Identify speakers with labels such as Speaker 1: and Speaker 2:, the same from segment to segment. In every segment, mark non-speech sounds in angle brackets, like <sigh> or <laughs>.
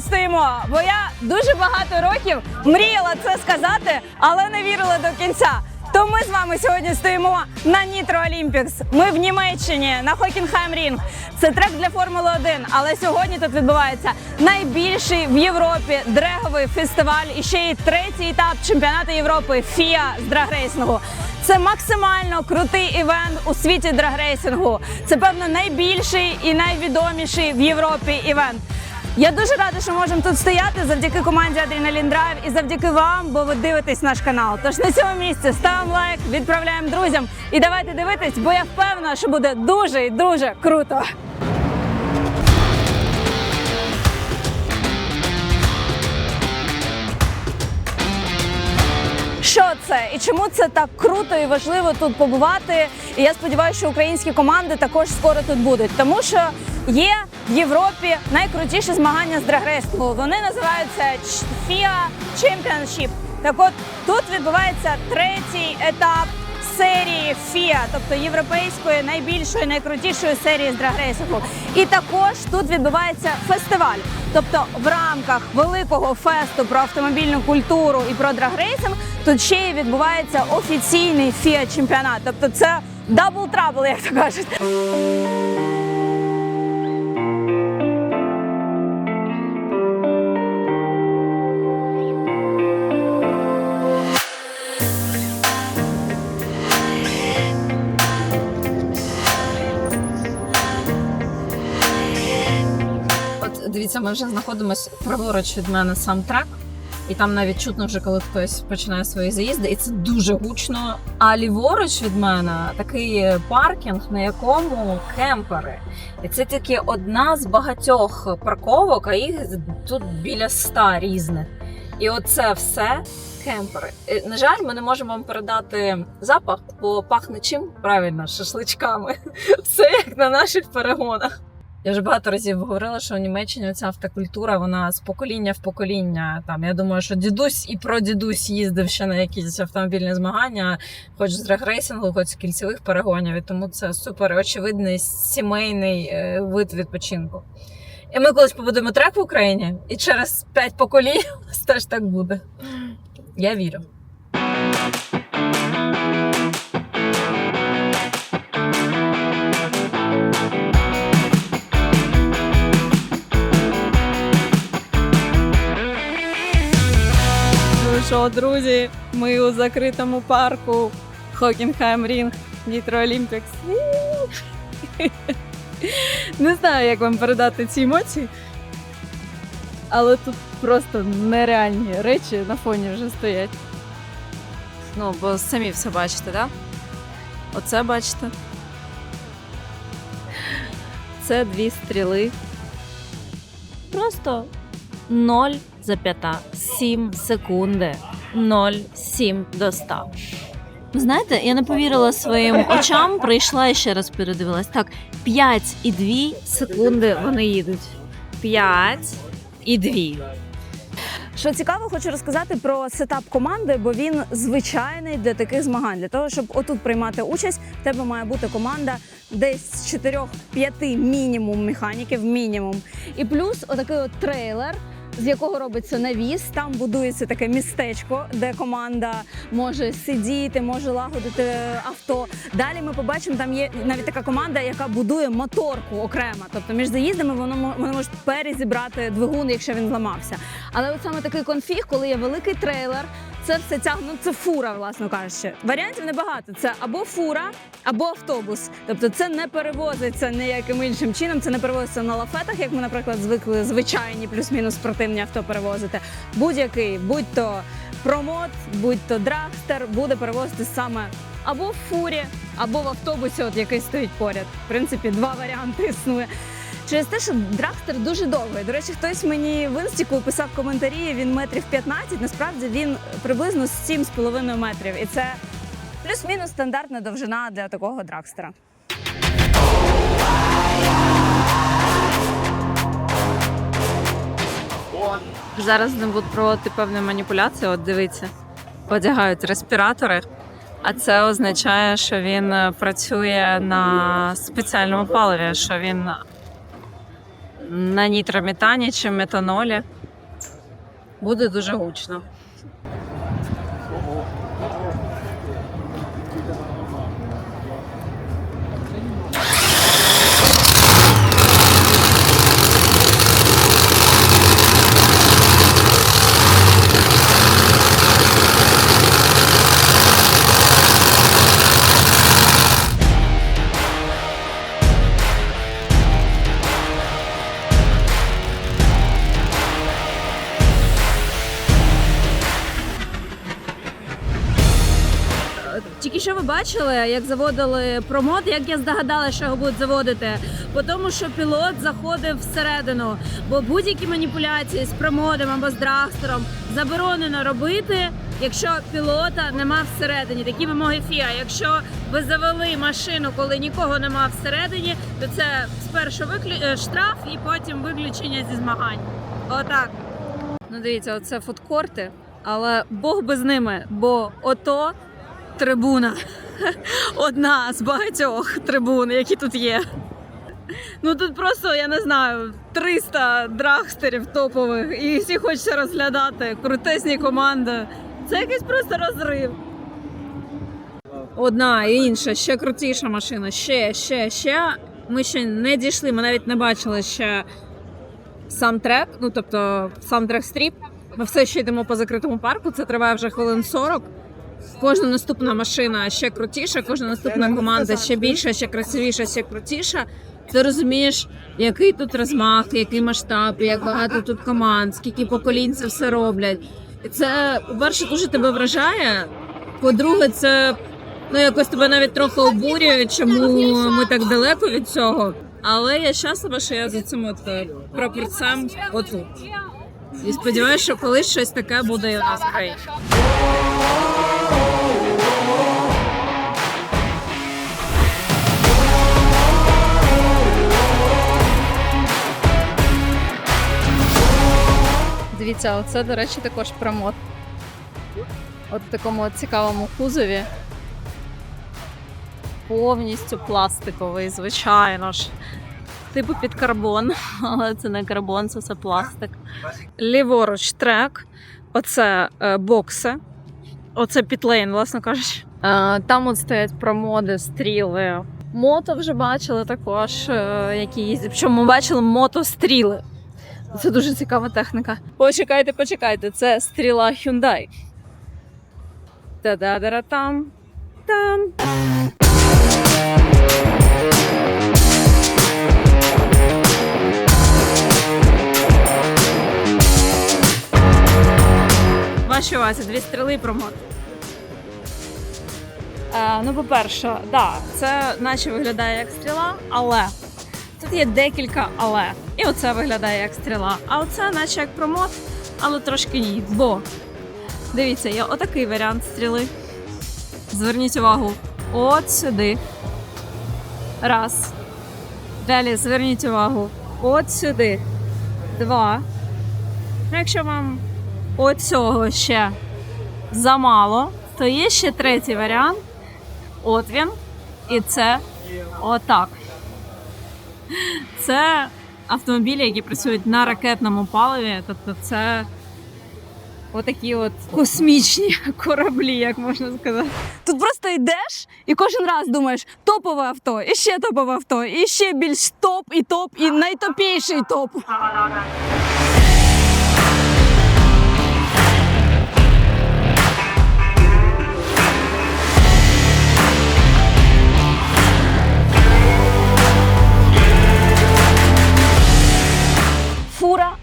Speaker 1: стоїмо, бо я дуже багато років мріяла це сказати, але не вірила до кінця. То ми з вами сьогодні стоїмо на Нітро Олімпікс. Ми в Німеччині на Хокінхайм Рінг. Це трек для Формули 1, але сьогодні тут відбувається найбільший в Європі дреговий фестиваль і ще й третій етап чемпіонату Європи ФІА з драгрейсингу. Це максимально крутий івент у світі драгрейсингу. Це певно найбільший і найвідоміший в Європі івент. Я дуже рада, що можемо тут стояти завдяки команді Адреналін Драйв і завдяки вам, бо ви дивитесь наш канал. Тож на цьому місці ставимо лайк, відправляємо друзям і давайте дивитись, бо я впевнена, що буде дуже і дуже круто. Це і чому це так круто і важливо тут побувати? І я сподіваюся, що українські команди також скоро тут будуть, тому що є в Європі найкрутіші змагання з драгрейсингу. Вони називаються FIA Championship. Так от тут відбувається третій етап серії FIA, тобто європейської найбільшої, найкрутішої серії з драгрейсингу. І також тут відбувається фестиваль. Тобто в рамках великого фесту про автомобільну культуру і про драгрейсинг тут ще й відбувається офіційний FIA чемпіонат. Тобто це дабл трабл, як то кажуть.
Speaker 2: Ми вже знаходимося праворуч від мене сам трек, і там навіть чутно вже, коли хтось починає свої заїзди, і це дуже гучно. А ліворуч від мене такий паркінг, на якому кемпери. І це тільки одна з багатьох парковок, а їх тут біля ста різних. І оце все кемпери. Е, На жаль, ми не можемо вам передати запах, бо пахне чим правильно шашличками. <laughs> Все як на наших перегонах. Я вже багато разів говорила, що в Німеччині ця автокультура, вона з покоління в покоління. Там я думаю, що дідусь і прадідусь їздив ще на якісь автомобільні змагання, хоч з драгрейсингу, хоч з кільцевих перегонів. І тому це супер очевидний сімейний е, вид відпочинку. І ми колись побудемо трек в Україні, і через п'ять поколінь <laughs> у теж так буде. Я вірю.
Speaker 1: Друзі, ми у закритому парку Хокінхайм Рінг Нітро Олімпікс. <laughs> Не знаю, як вам передати ці емоції. Але тут просто нереальні речі на фоні вже стоять.
Speaker 2: Ну, бо самі все бачите, так? Оце бачите.
Speaker 1: Це дві стріли.
Speaker 3: Просто 0,7 секунди. 0,7 до 100. Знаєте, я не повірила своїм очам, прийшла і ще раз передивилась. Так, 5,2 секунди вони їдуть. 5 і 2.
Speaker 1: Що цікаво, хочу розказати про сетап команди, бо він звичайний для таких змагань. Для того, щоб отут приймати участь, в тебе має бути команда десь з 4-5 мінімум механіків, мінімум. І плюс отакий от трейлер. З якого робиться навіс, там будується таке містечко, де команда може сидіти, може лагодити авто. Далі ми побачимо, там є навіть така команда, яка будує моторку окремо. Тобто між заїздами воно вони можуть перезібрати двигун, якщо він зламався. Але от саме такий конфіг, коли є великий трейлер, це все тягне, ну, це фура, власно кажучи. Варіантів небагато. Це або фура, або автобус. Тобто це не перевозиться ніяким іншим чином. Це не перевозиться на лафетах, як ми, наприклад, звикли звичайні плюс-мінус спортивні авто перевозити. Будь-який, будь то промот, будь то драгстер, буде перевозити саме або в фурі, або в автобусі, от який стоїть поряд. В принципі, два варіанти існує. Через те, що драгстер дуже довгий. До речі, хтось мені в інстіку писав коментарі. Він метрів 15, Насправді він приблизно 7,5 метрів. І це плюс-мінус стандартна довжина для такого драгстера.
Speaker 2: Зараз ним будуть проводити певні маніпуляції. От дивіться, одягають респіратори, а це означає, що він е, працює на спеціальному паливі, що він на нітрометані чи метанолі. Буде дуже гучно.
Speaker 1: Тільки що ви бачили, як заводили промод, як я здогадалася, що його будуть заводити. По тому, що пілот заходив всередину, бо будь-які маніпуляції з промодом або з драгстером заборонено робити, якщо пілота нема всередині. Такі вимоги ФІА. Якщо ви завели машину, коли нікого нема всередині, то це спершу виклю... е, штраф і потім виключення зі змагань. Отак. Ну дивіться, оце фудкорти, але Бог би з ними, бо ото трибуна. Одна з багатьох трибун, які тут є. Ну тут просто, я не знаю, 300 драгстерів топових, і всі хочеться розглядати. Крутесні команди. Це якийсь просто розрив. Одна і інша, ще крутіша машина, ще, ще, ще. Ми ще не дійшли, ми навіть не бачили ще сам трек, ну тобто сам трек стріп. Ми все ще йдемо по закритому парку, це триває вже хвилин 40. Кожна наступна машина ще крутіша, кожна наступна команда ще більша, ще красивіша, ще крутіша. Ти розумієш, який тут розмах, який масштаб, як багато тут команд, скільки поколінь це все роблять. І це, по-перше, дуже тебе вражає. По-друге, це ну якось тебе навіть трохи обурює, чому ми так далеко від цього. Але я щаслива, що я за цим от е, прапорцем отут. І сподіваюся, що колись щось таке буде і у нас в країні.
Speaker 2: Дивіться, оце, до речі, також промот. От в такому цікавому кузові. Повністю пластиковий, звичайно ж. Типу під карбон, <laughs> але це не карбон, це все пластик. Ліворуч трек, оце е, бокси, оце пітлейн, власне кажучи. Е, там от стоять промоди, стріли. Мото вже бачили також, е, які їздять. Причому ми бачили мотостріли. Це дуже цікава техніка. Почекайте, почекайте, це стріла Hyundai. Та-да-да-там. Там. Ваші увазі, дві стріли і промот. Е, ну, по-перше, да, це наче виглядає як стріла, але Тут є декілька але. І оце виглядає як стріла. А оце наче як промот, але трошки ні. Бо дивіться, є отакий варіант стріли. Зверніть увагу от сюди. Раз. Далі зверніть увагу от сюди. Два. Ну, Якщо вам оцього ще замало, то є ще третій варіант. От він. І це отак. Це автомобілі, які працюють на ракетному паливі. Тобто, це отакі от космічні <laughs> кораблі, як можна сказати.
Speaker 1: Тут просто йдеш і кожен раз думаєш топове авто, і ще топове авто, і ще більш топ, і топ, і найтопіший топ.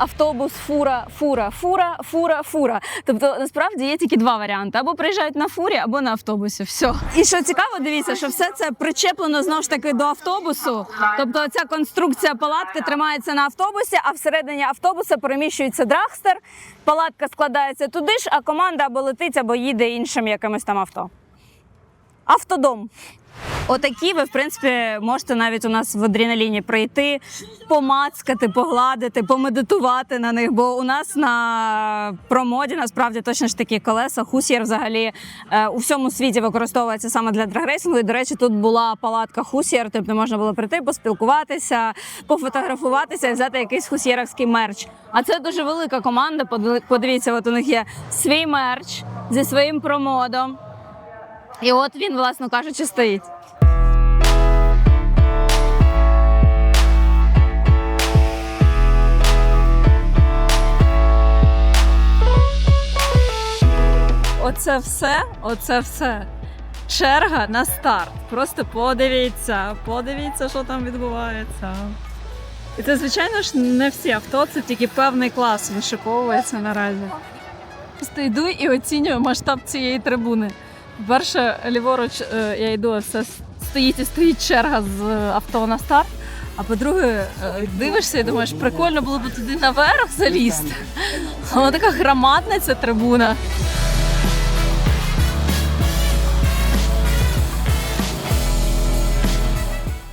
Speaker 1: Автобус, фура, фура, фура, фура, фура. Тобто насправді є тільки два варіанти: або приїжджають на фурі, або на автобусі. Все. І що цікаво, дивіться, що все це причеплено знову ж таки до автобусу. Тобто ця конструкція палатки тримається на автобусі, а всередині автобуса переміщується драгстер. Палатка складається туди ж, а команда або летить, або їде іншим якимось там авто. Автодом. Отакі ви, в принципі, можете навіть у нас в адреналіні прийти, помацкати, погладити, помедитувати на них. Бо у нас на промоді насправді точно ж такі колеса. Хусір взагалі е, у всьому світі використовується саме для драгрейсингу. І, до речі, тут була палатка хусір, тобто можна було прийти, поспілкуватися, пофотографуватися і взяти якийсь хусєровський мерч. А це дуже велика команда. Подивіться, от у них є свій мерч зі своїм промодом. І от він, власно кажучи, стоїть.
Speaker 2: Оце все, оце все. Черга на старт. Просто подивіться, подивіться, що там відбувається. І це, звичайно ж, не всі авто, це тільки певний клас вишиковується наразі. Просто йду і оцінюю масштаб цієї трибуни. Перше, ліворуч е, я йду, це стоїть і стоїть черга з е, авто на старт. А по-друге, е, дивишся і думаєш, прикольно було б туди наверх залізти. Вона така громадна ця трибуна.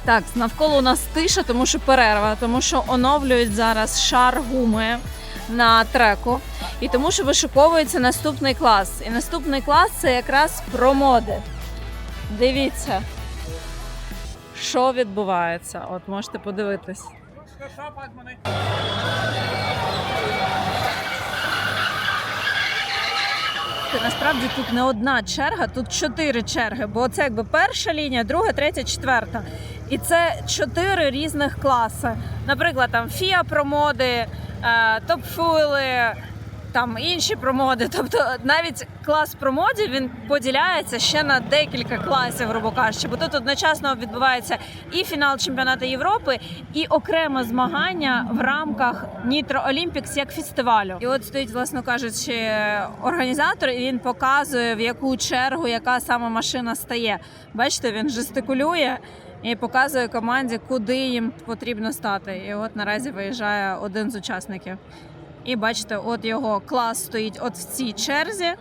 Speaker 2: Так, навколо у нас тиша, тому що перерва, тому що оновлюють зараз шар гуми на треку, і тому що вишиковується наступний клас. І наступний клас це якраз про моди. Дивіться, що відбувається. От можете подивитись. Ти, Насправді тут не одна черга, тут чотири черги, бо це якби перша лінія, друга, третя, четверта. І це чотири різних класи. Наприклад, там FIA промоди, е, топ-фули, там інші промоди. <laughs> Тобто навіть клас промодів він поділяється ще на декілька класів, грубо кажучи, бо тут одночасно відбувається і фінал чемпіонату Європи, і окреме змагання в рамках Нітро Олімпікс як фестивалю. І от стоїть, власно кажучи, організатор, і він показує в яку чергу яка саме машина стає. Бачите, він жестикулює. І показує команді, куди їм потрібно стати. І от наразі виїжджає один з учасників. І бачите, от його клас стоїть от в цій черзі,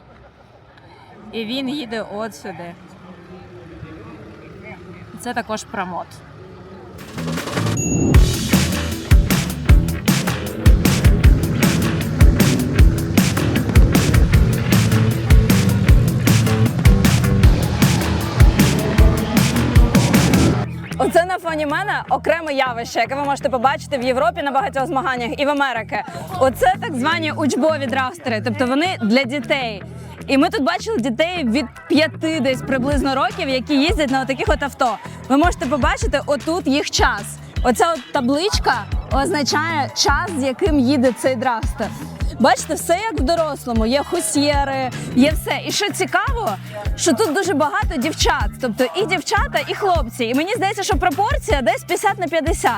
Speaker 2: і він їде от сюди. Це також промот.
Speaker 1: Фоні мене окреме явище, яке ви можете побачити в Європі на багатьох змаганнях і в Америці. Оце так звані учбові драстери, тобто вони для дітей. І ми тут бачили дітей від п'яти десь приблизно років, які їздять на таких от авто. Ви можете побачити отут їх час. Оця от табличка означає час, з яким їде цей драстер. Бачите, все як в дорослому. Є хусьєри, є все. І що цікаво, що тут дуже багато дівчат, тобто і дівчата, і хлопці. І мені здається, що пропорція десь 50 на 50.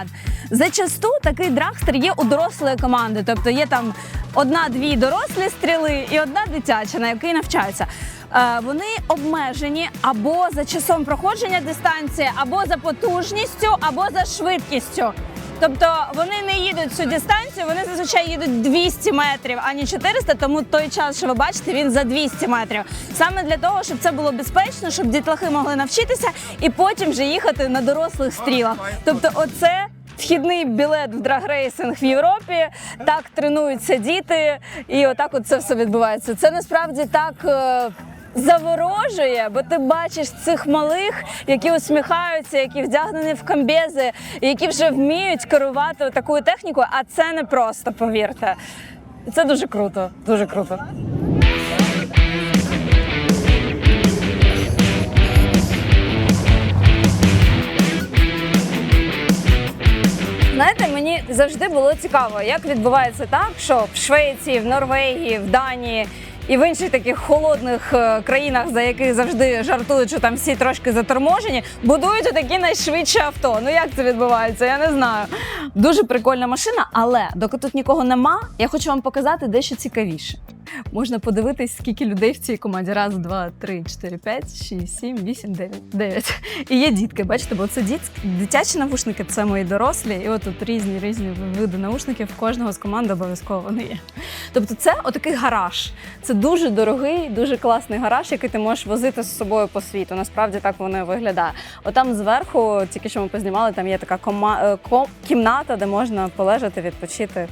Speaker 1: Зачасту такий драгстер є у дорослої команди, тобто є там одна-дві дорослі стріли і одна дитяча, на якій навчаються. Е, Вони обмежені або за часом проходження дистанції, або за потужністю, або за швидкістю. Тобто вони не їдуть цю дистанцію, вони зазвичай їдуть 200 метрів, а не 400, тому той час, що ви бачите, він за 200 метрів. Саме для того, щоб це було безпечно, щоб дітлахи могли навчитися і потім вже їхати на дорослих стрілах. Тобто, оце. Вхідний білет в драгрейсинг в Європі, так тренуються діти, і отак от це все відбувається. Це насправді так е, заворожує, бо ти бачиш цих малих, які усміхаються, які вдягнені в комбези, які вже вміють керувати такою технікою. А це не просто, повірте. Це дуже круто, дуже круто. Знаєте, мені завжди було цікаво, як відбувається так, що в Швеції, в Норвегії, в Данії і в інших таких холодних е, країнах, за яких завжди жартують, що там всі трошки заторможені, будують такі найшвидші авто. Ну як це відбувається? Я не знаю. Дуже прикольна машина, але доки тут нікого нема, я хочу вам показати дещо цікавіше. Можна подивитись, скільки людей в цій команді. Раз, два, три, чотири, п'ять, шість, сім, вісім, дев'ять. Дев'ять. І є дітки, бачите, бо це діт... дитячі навушники, це мої дорослі. І от тут різні різні види наушників. Кожного з команди обов'язково вони є. Тобто, це отакий гараж. Це дуже дорогий, дуже класний гараж, який ти можеш возити з собою по світу. Насправді так воно і виглядає. Отам зверху, тільки що ми познімали, там є така кома... е, ко- кімната, де можна полежати, відпочити.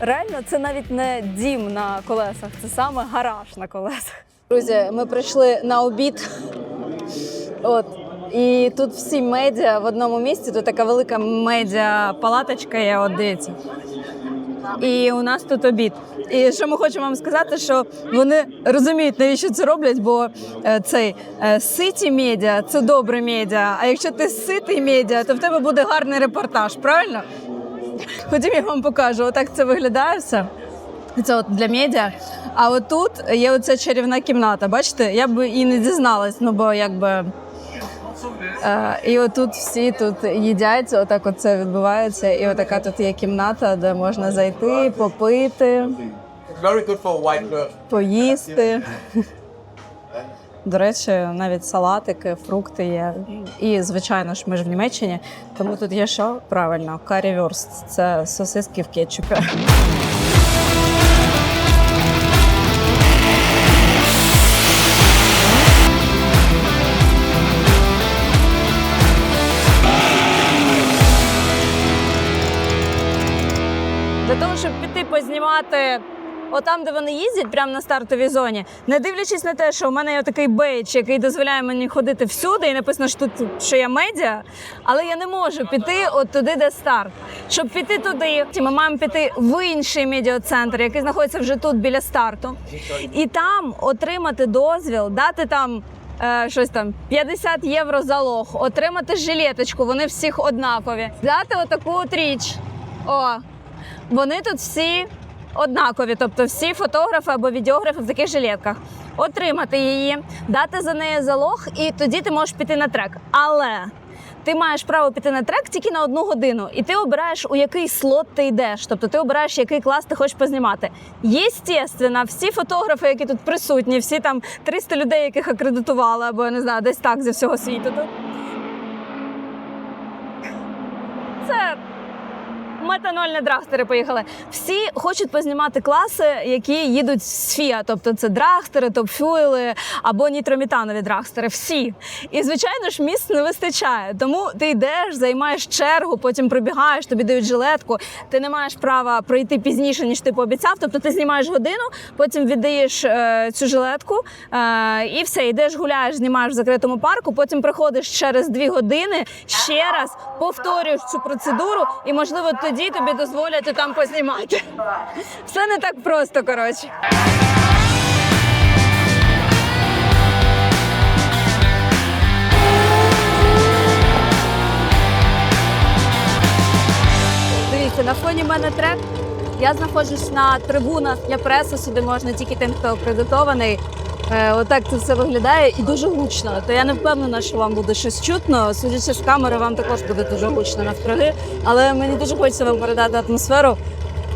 Speaker 1: Реально, це навіть не дім на колесах, це саме гараж на колесах. Друзі, ми прийшли на обід. От. І тут всі медіа в одному місці. Тут така велика медіа палаточка є, от дивіться. І у нас тут обід. І що ми хочемо вам сказати, що вони розуміють, навіщо це роблять, бо е, цей е, ситі медіа це добре медіа. А якщо ти ситий медіа, то в тебе буде гарний репортаж, правильно? Ходім, я вам покажу. Отак це виглядає все. Це от для медіа. А отут є оця чарівна кімната. Бачите, я б і не дізналась, ну бо якби. Е, і отут всі тут їдять, отак от це відбувається. І отака тут є кімната, де можна зайти, попити,
Speaker 4: Very good for white
Speaker 1: поїсти. До речі, навіть салатики, фрукти є. І, звичайно ж, ми ж в Німеччині. Тому тут є що? Правильно, карівюрст. Це сосиски в кетчупі. Познімати отам, де вони їздять, прямо на стартовій зоні, не дивлячись на те, що у мене є такий бейдж, який дозволяє мені ходити всюди, і написано, що тут що я медіа, але я не можу піти от туди, де старт. Щоб піти туди, ми маємо піти в інший медіацентр, який знаходиться вже тут біля старту, і там отримати дозвіл, дати там. е, Щось там 50 євро залог, отримати жилеточку, вони всіх однакові. Взяти отаку от річ. О, вони тут всі однакові, тобто всі фотографи або відеографи в таких жилетках. Отримати її, дати за неї залог, і тоді ти можеш піти на трек. Але ти маєш право піти на трек тільки на одну годину, і ти обираєш, у який слот ти йдеш. Тобто ти обираєш, який клас ти хочеш познімати. Єстественно, всі фотографи, які тут присутні, всі там 300 людей, яких акредитували, або я не знаю, десь так зі всього світу. Тут. Це метанольні драгстери поїхали. Всі хочуть познімати класи, які їдуть з ФІА, тобто це драгстери, топфюели або нітрометанові драгстери. Всі. І звичайно ж місць не вистачає. Тому ти йдеш, займаєш чергу, потім пробігаєш, тобі дають жилетку. Ти не маєш права пройти пізніше, ніж ти пообіцяв. Тобто ти знімаєш годину, потім віддаєш е, цю жилетку е, і все, йдеш, гуляєш, знімаєш в закритому парку. Потім приходиш через дві години ще раз, повторюєш цю процедуру, і можливо тоді тобі дозволять там познімати. Все не так просто, коротше. Дивіться, на фоні мене трек. Я знаходжусь на трибунах для преси, сюди можна тільки тим, хто акредитований. Е, Отак це все виглядає і дуже гучно. То я не впевнена, що вам буде щось чутно. Судячи з камери, вам також буде дуже гучно навкруги. Але мені дуже хочеться вам передати атмосферу.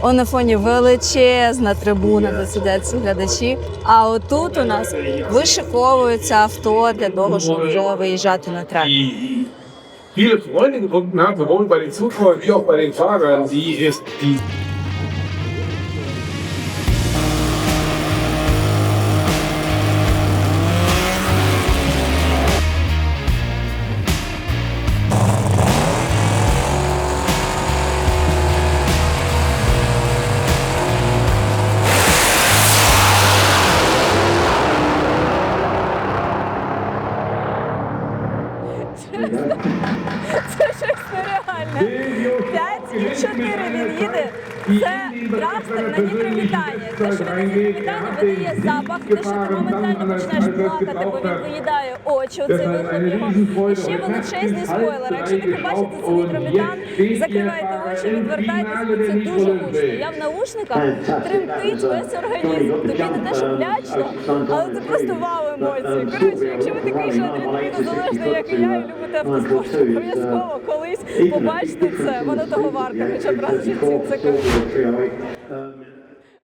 Speaker 1: О, на фоні величезна трибуна, де сидять глядачі. А отут у нас вишиковуються авто для того, щоб вже виїжджати на трек.
Speaker 5: Viele Freunde gefunden haben, sowohl bei den Zuschauern wie auch bei den Fahrern, die ist die
Speaker 1: нереальне. 5,4 він їде. Це драгстер на нітромітані. Те, що він нітромітані, видає запах, те, що ти моментально починаєш плакати, бо він виїдає очі, оцей вихлоп його. І ще величезний спойлер. Якщо ви побачите цей нітромітан, закривайте очі, відвертайтеся, це дуже гучно. Я в наушниках тремтить весь організм. Тобі не те, що лячно, але це просто вау емоції. Коротше, якщо ви такий же адреналінозалежний, як і я, і любите автоспорт, обов'язково колись побачите це. Воно того варте, хоча б раз в житті. Це круто.